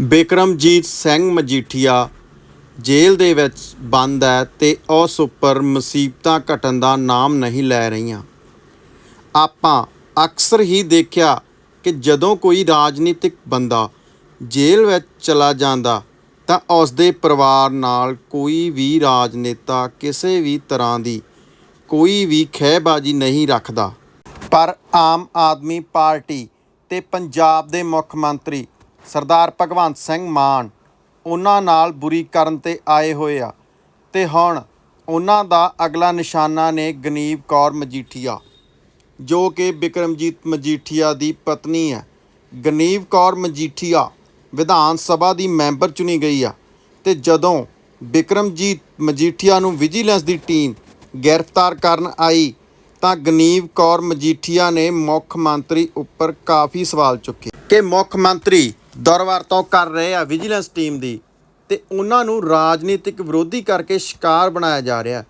ਬਿਕਰਮਜੀਤ ਸਿੰਘ ਮਜੀਠੀਆ ਜੇਲ੍ਹ ਦੇ ਵਿੱਚ ਬੰਦ ਹੈ ਤੇ ਉਸ ਉੱਪਰ ਮੁਸੀਬਤਾਂ ਘਟਣ ਦਾ ਨਾਮ ਨਹੀਂ ਲੈ ਰਹੀਆਂ। ਆਪਾਂ ਅਕਸਰ ਹੀ ਦੇਖਿਆ ਕਿ ਜਦੋਂ ਕੋਈ ਰਾਜਨੀਤਿਕ ਬੰਦਾ ਜੇਲ੍ਹ ਵਿੱਚ ਚਲਾ ਜਾਂਦਾ ਤਾਂ ਉਸ ਦੇ ਪਰਿਵਾਰ ਨਾਲ ਕੋਈ ਵੀ ਰਾਜਨੇਤਾ ਕਿਸੇ ਵੀ ਤਰ੍ਹਾਂ ਦੀ ਕੋਈ ਵੀ ਖਹਿਬਾਜ਼ੀ ਨਹੀਂ ਰੱਖਦਾ। ਪਰ ਆਮ ਆਦਮੀ ਪਾਰਟੀ ਤੇ ਪੰਜਾਬ ਦੇ ਮੁੱਖ ਮੰਤਰੀ ਸਰਦਾਰ ਭਗਵੰਤ ਸਿੰਘ ਮਾਨ ਉਹਨਾਂ ਨਾਲ ਬੁਰੀ ਕਰਨ ਤੇ ਆਏ ਹੋਏ ਆ ਤੇ ਹੁਣ ਉਹਨਾਂ ਦਾ ਅਗਲਾ ਨਿਸ਼ਾਨਾ ਨੇ ਗਨੀਵ ਕੌਰ ਮਜੀਠੀਆ, ਜੋ ਕਿ ਬਿਕਰਮਜੀਤ ਮਜੀਠੀਆ ਦੀ ਪਤਨੀ ਹੈ। ਗਨੀਵ ਕੌਰ ਮਜੀਠੀਆ ਵਿਧਾਨ ਸਭਾ ਦੀ ਮੈਂਬਰ ਚੁਣੀ ਗਈ ਆ ਤੇ ਜਦੋਂ ਬਿਕਰਮਜੀਤ ਮਜੀਠੀਆ ਨੂੰ ਵਿਜੀਲੈਂਸ ਦੀ ਟੀਮ ਗ੍ਰਿਫਤਾਰ ਕਰਨ ਆਈ ਤਾਂ ਗਨੀਵ ਕੌਰ ਮਜੀਠੀਆ ਨੇ ਮੁੱਖ ਮੰਤਰੀ ਉੱਪਰ ਕਾਫੀ ਸਵਾਲ ਚੁੱਕੇ। ਕਿ ਮੁੱਖ ਮੰਤਰੀ ਦੁਰਵਰਤੋਂ ਕਰ ਰਹੇ ਆ ਵਿਜੀਲੈਂਸ ਟੀਮ ਦੀ ਤੇ ਉਹਨਾਂ ਨੂੰ ਰਾਜਨੀਤਿਕ ਵਿਰੋਧੀ ਕਰਕੇ ਸ਼ਿਕਾਰ ਬਣਾਇਆ ਜਾ ਰਿਹਾ।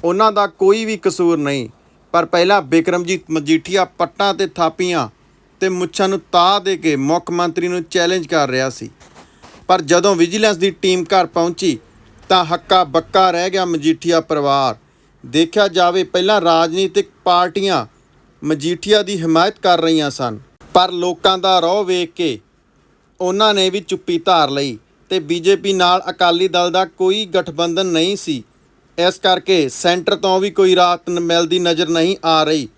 ਉਹਨਾਂ ਦਾ ਕੋਈ ਵੀ ਕਸੂਰ ਨਹੀਂ, ਪਰ ਪਹਿਲਾਂ ਬਿਕਰਮਜੀਤ ਮਜੀਠੀਆ ਪੱਟਾਂ ਤੇ ਥਾਪੀਆਂ ਤੇ ਮੁੱਛਾਂ ਨੂੰ ਤਾ ਦੇ ਕੇ ਮੁੱਖ ਮੰਤਰੀ ਨੂੰ ਚੈਲੰਜ ਕਰ ਰਿਹਾ ਸੀ। ਪਰ ਜਦੋਂ ਵਿਜੀਲੈਂਸ ਦੀ ਟੀਮ ਘਰ ਪਹੁੰਚੀ, ਤਾਂ ਹੱਕਾ ਬੱਕਾ ਰਹਿ ਗਿਆ ਮਜੀਠੀਆ ਪਰਿਵਾਰ। ਦੇਖਿਆ ਜਾਵੇ ਪਹਿਲਾਂ ਰਾਜਨੀਤਿਕ ਪਾਰਟੀਆਂ ਮਜੀਠੀਆ ਦੀ ਹਮਾਇਤ ਕਰ ਰਹੀਆਂ ਸਨ, ਪਰ ਲੋਕਾਂ ਦਾ ਰੋਹ ਵੇਖ ਕੇ ਉਹਨਾਂ ਨੇ ਵੀ ਚੁੱਪੀ ਧਾਰ ਲਈ ਤੇ ਬੀਜੇਪੀ ਨਾਲ ਅਕਾਲੀ ਦਲ ਦਾ ਕੋਈ ਗਠਬੰਧਨ ਨਹੀਂ ਸੀ। ਇਸ ਕਰਕੇ ਸੈਂਟਰ ਤੋਂ ਵੀ ਕੋਈ ਰਾਹਤ ਮਿਲਦੀ ਨਜ਼ਰ ਨਹੀਂ ਆ ਰਹੀ।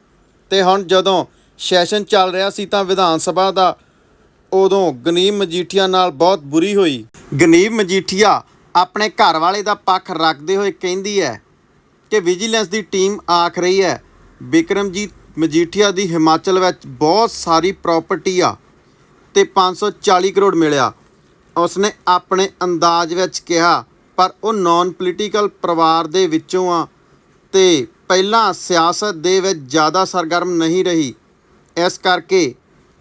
ਤੇ ਹੁਣ ਜਦੋਂ ਸੈਸ਼ਨ ਚੱਲ ਰਿਹਾ ਸੀ ਤਾਂ ਵਿਧਾਨ ਸਭਾ ਦਾ ਉਦੋਂ ਗਨੀਮ ਮਜੀਠੀਆ ਨਾਲ ਬਹੁਤ ਬੁਰੀ ਹੋਈ। ਗਨੀਮ ਮਜੀਠੀਆ ਆਪਣੇ ਘਰ ਵਾਲੇ ਦਾ ਪੱਖ ਰੱਖਦੇ ਹੋਏ ਕਹਿੰਦੀ ਹੈ ਕਿ ਵਿਜੀਲੈਂਸ ਦੀ ਟੀਮ ਆਖ ਰਹੀ ਹੈ ਬਿਕਰਮਜੀਤ ਮਜੀਠੀਆ ਦੀ ਹਿਮਾਚਲ ਵਿੱਚ ਬਹੁਤ ਸਾਰੀ ਪ੍ਰਾਪਰਟੀ ਆ। ਤੇ 540 ਕਰੋੜ ਮਿਲਿਆ। ਉਸਨੇ ਆਪਣੇ ਅੰਦਾਜ਼ ਵਿੱਚ ਕਿਹਾ, ਪਰ ਉਹ ਨਾਨ ਪੋਲੀਟੀਕਲ ਪਰਿਵਾਰ ਦੇ ਵਿੱਚੋਂ ਆ ਤੇ ਪਹਿਲਾਂ ਸਿਆਸਤ ਦੇ ਵਿੱਚ ਜ਼ਿਆਦਾ ਸਰਗਰਮ ਨਹੀਂ ਰਹੀ। ਇਸ ਕਰਕੇ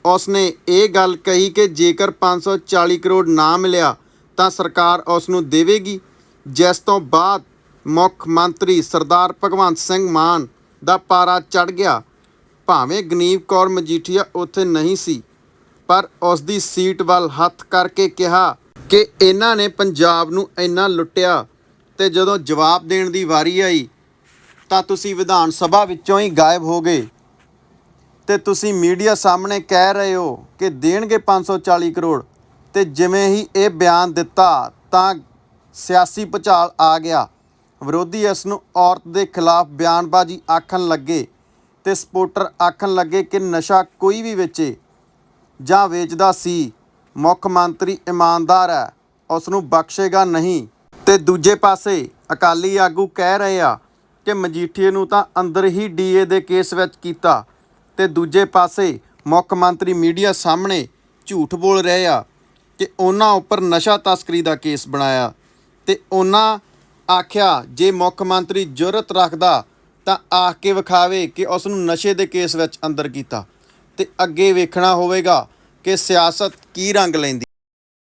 ਉਸਨੇ ਇਹ ਗੱਲ ਕਹੀ ਕਿ ਜੇਕਰ 540 ਕਰੋੜ ਨਾ ਮਿਲਿਆ, ਤਾਂ ਸਰਕਾਰ ਉਸ ਨੂੰ ਦੇਵੇਗੀ, ਜਿਸ ਤੋਂ ਬਾਅਦ ਮੁੱਖ ਮੰਤਰੀ ਸਰਦਾਰ ਭਗਵੰਤ ਸਿੰਘ ਮਾਨ ਦਾ ਪਾਰਾ ਚੜ ਗਿਆ। ਭਾਵੇਂ ਗਨੀਵ ਕੌਰ ਮਜੀਠੀਆ ਉੱਥੇ ਨਹੀਂ ਸੀ ਪਰ ਉਸ ਦੀ ਸੀਟ ਵੱਲ ਹੱਥ ਕਰਕੇ ਕਿਹਾ ਕਿ ਇਹਨਾਂ ਨੇ ਪੰਜਾਬ ਨੂੰ ਇੰਨਾ ਲੁੱਟਿਆ ਤੇ ਜਦੋਂ ਜਵਾਬ ਦੇਣ ਦੀ ਵਾਰੀ ਆਈ, ਤਾਂ ਤੁਸੀਂ ਵਿਧਾਨ ਸਭਾ ਵਿੱਚੋਂ ਹੀ ਗਾਇਬ ਹੋ ਗਏ। ਤੇ ਤੁਸੀਂ ਮੀਡੀਆ ਸਾਹਮਣੇ ਕਹਿ ਰਹੇ ਹੋ ਕਿ ਦੇਣਗੇ 540 ਕਰੋੜ। ਤੇ ਜਿਵੇਂ ਹੀ ਇਹ ਬਿਆਨ ਦਿੱਤਾ, ਤਾਂ ਸਿਆਸੀ ਭੁਚਾਲ ਆ ਗਿਆ। ਵਿਰੋਧੀ ਇਸ ਨੂੰ ਔਰਤ ਦੇ ਖਿਲਾਫ ਬਿਆਨਬਾਜ਼ੀ ਆਖਣ ਲੱਗੇ ਤੇ ਸਪੋਰਟਰ ਆਖਣ ਲੱਗੇ ਕਿ ਨਸ਼ਾ ਕੋਈ ਵੀ ਵੇਚੇ। ਜਾਂ ਵੇਚਦਾ ਸੀ। ਮੁੱਖ ਮੰਤਰੀ ਇਮਾਨਦਾਰ ਹੈ ਉਸ ਨੂੰ ਬਖਸ਼ੇਗਾ ਨਹੀਂ। ਤੇ ਦੂਜੇ ਪਾਸੇ ਅਕਾਲੀ ਆਗੂ ਕਹਿ ਰਹੇ ਆ ਕਿ ਮਜੀਠੀਏ ਨੂੰ ਤਾਂ ਅੰਦਰ ਹੀ ਡੀਏ ਦੇ ਕੇਸ ਵਿੱਚ ਕੀਤਾ। ਤੇ ਦੂਜੇ ਪਾਸੇ ਮੁੱਖ ਮੰਤਰੀ ਮੀਡੀਆ ਸਾਹਮਣੇ ਝੂਠ ਬੋਲ ਰਹੇ ਆ ਕਿ ਉਹਨਾਂ ਉੱਪਰ ਨਸ਼ਾ ਤਸਕਰੀ ਦਾ ਕੇਸ ਬਣਾਇਆ। ਤੇ ਉਹਨਾਂ ਆਖਿਆ, ਜੇ ਮੁੱਖ ਮੰਤਰੀ ਜੁਰਤ ਰੱਖਦਾ ਤਾਂ ਆਖ ਕੇ ਵਿਖਾਵੇ ਕਿ ਉਸ ਨੂੰ ਨਸ਼ੇ ਦੇ ਕੇਸ ਵਿੱਚ ਅੰਦਰ ਕੀਤਾ। ਤੇ ਅੱਗੇ ਵੇਖਣਾ ਹੋਵੇਗਾ ਕਿ ਸਿਆਸਤ ਕੀ ਰੰਗ ਲੈਂਦੀ